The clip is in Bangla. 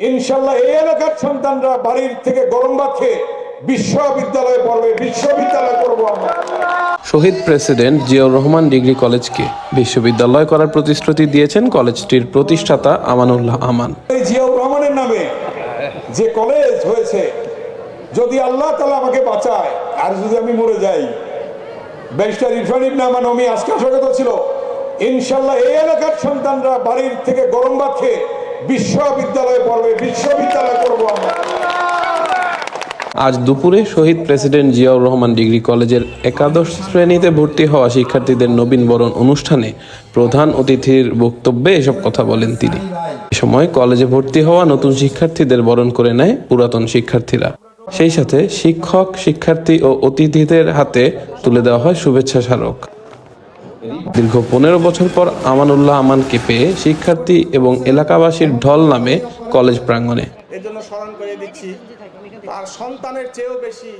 ইনশাল্লাহ এই এলাকার সন্তানরা বাড়ির থেকে গরম ভাত খেয়ে বিশ্ববিদ্যালয়ে পড়বে বিশ্ববিদ্যালয় করব আমরা। শহীদ প্রেসিডেন্ট জিয়াউর রহমান ডিগ্রি কলেজকে বিশ্ববিদ্যালয় করার প্রতিশ্রুতি দিয়েছেন কলেজটির প্রতিষ্ঠাতা আমানুল্লাহ আমান। এই জিয়াউর রহমানের নামে যে কলেজ হয়েছে যদি আল্লাহ তালা আমাকে বাঁচায় আর যদি আমি মরে যাই ব্যারিস্টার ইরফান ইবনে আমান অমি আজকে স্বাগত ছিল ইনশাল্লাহ এই এলাকার সন্তানরা বাড়ির থেকে গরম ভাত খেয়ে পড়বে, বিশ্ববিদ্যালয় আজ দুপুরে শহীদ প্রেসিডেন্ট জিয়াউর রহমান ডিগ্রি কলেজের একাদশ শ্রেণীতে ভর্তি হওয়া শিক্ষার্থীদের নবীনবরণ অনুষ্ঠানে প্রধান অতিথির বক্তব্যে এসব কথা বলেন তিনি। এ সময় কলেজে ভর্তি হওয়া নতুন শিক্ষার্থীদের বরণ করে নেয় পুরাতন শিক্ষার্থীরা। সেই সাথে শিক্ষক, শিক্ষার্থী ও অতিথিদের হাতে তুলে দেওয়া হয় শুভেচ্ছা স্মারক। দীর্ঘ পনেরো বছর পর আমানুল্লাহ আমানকে পেয়ে শিক্ষার্থী এবং এলাকাবাসীর ঢল নামে কলেজ প্রাঙ্গণে। এর স্মরণ করে দিচ্ছি, তার সন্তানের চেয়েও বেশি